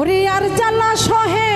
ওরে আর জ্বালা সহে।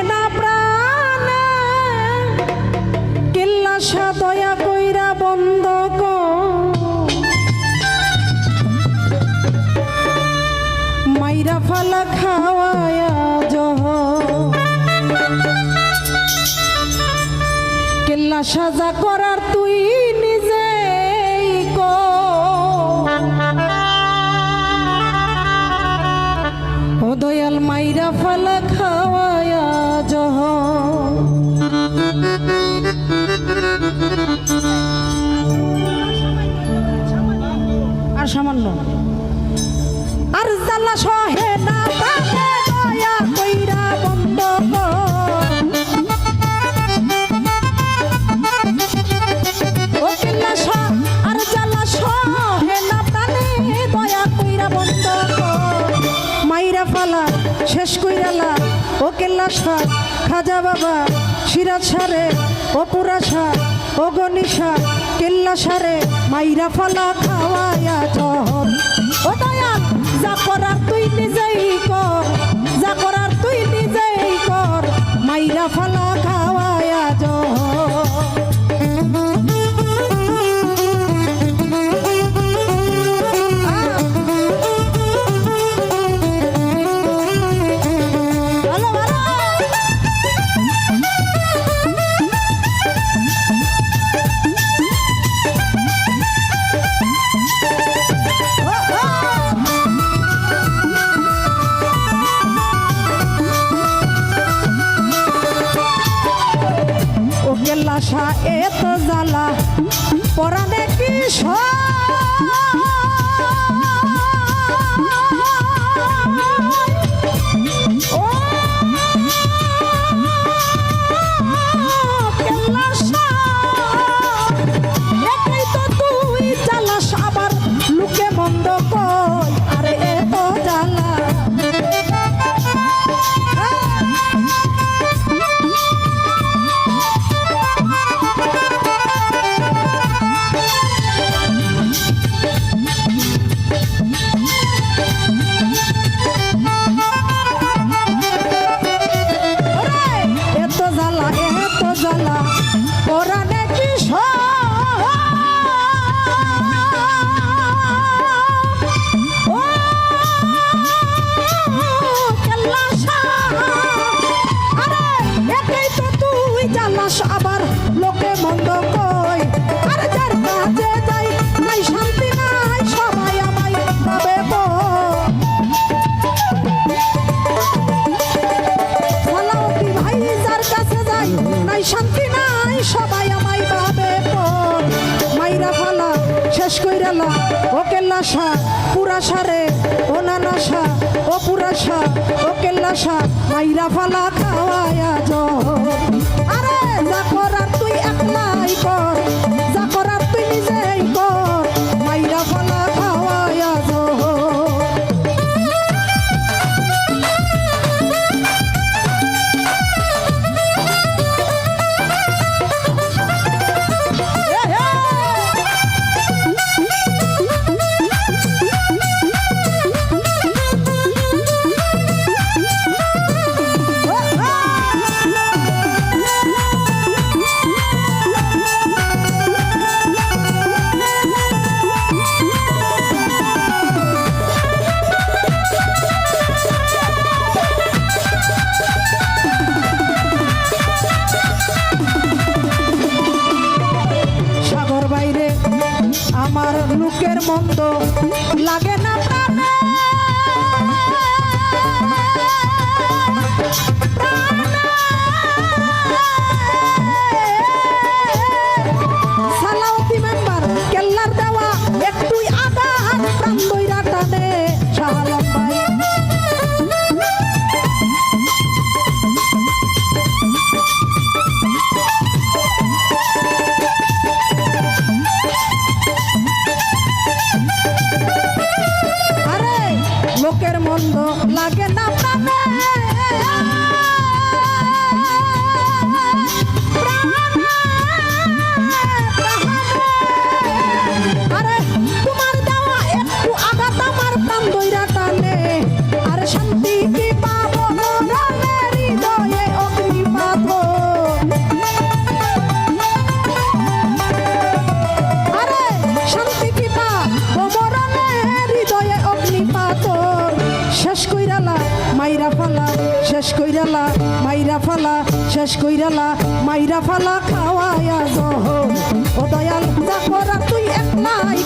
আশা খাজা বাবা সিরাজ সারে অপুরা সার অগনিসা কেল্লা সারে মাইরা ফালা খাওয়াইয়া পরা দেখি সব সাপ মাইরা ফালা খাওয়ায়া আরে যা তুই একলাই কর। আমার লোকের মন্দ লাগে না শেষ কইরালা মাইরা ফালা খাওয়ায়া জহ ও দয়াল যা তুই একলাই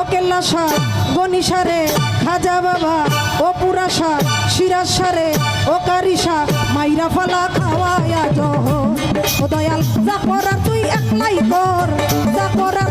ও কেল্লা সার, গনি খাজা বাবা, ও পুরা সার, সিরাজ সারে, ও কারিসা মাইরা ফালা খাওয়ায়া জহ ও দয়াল, যা করার তুই একলাই কর, যা করার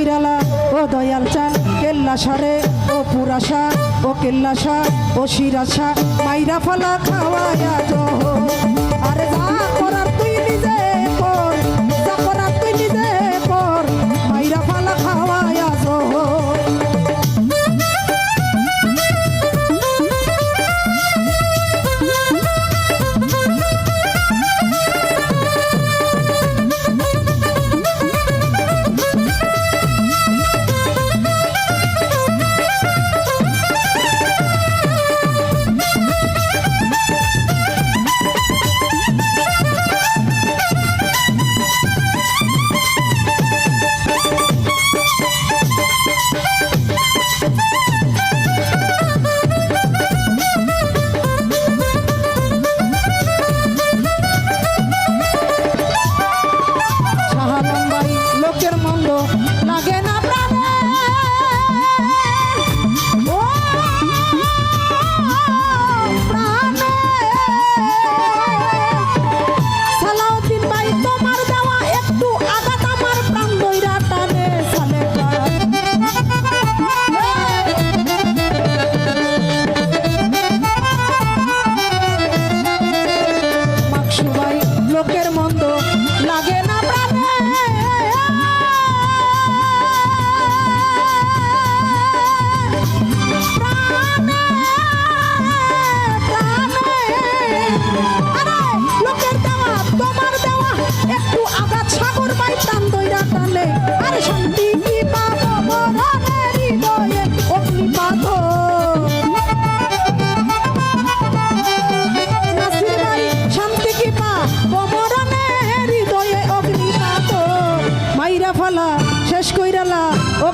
কৈরালা ও দয়াল চান কেল্লা সারে, ও পুরাশা ও কেল্লাশা ও শিরাশা মাইরা ফলা খাওয়ায়া জহ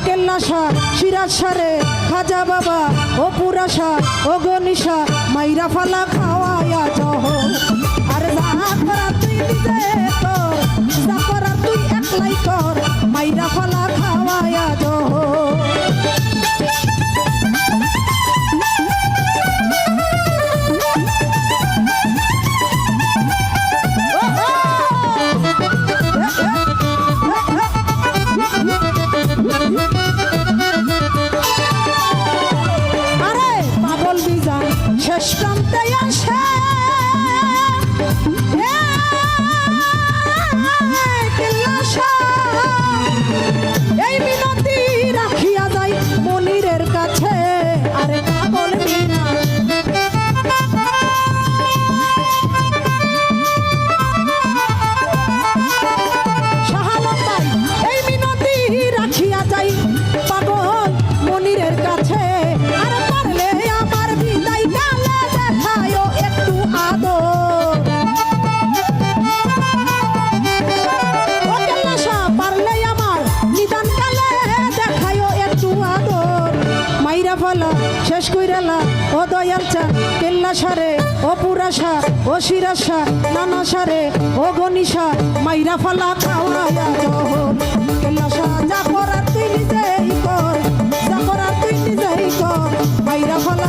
কেল্লাশা সার, সিরাজ সারে, খাজা বাবা, ও পুরাশা ও গনিশা মাইরা ফালা খাওয়াইয়া জহ আর যা তুই নিজে এই বিদায় শেষ কইরালা, ও দয়াল চা, কেল্লা সারে, ও পুরাশা ও শিরাশা নানা সারে, ও গনিশা মাইরা ফালা খাওয়া কেল্লা সা, যা করার তুই নিজেই কর, যা করার তুই নিজেই কর, মাইরা ফালা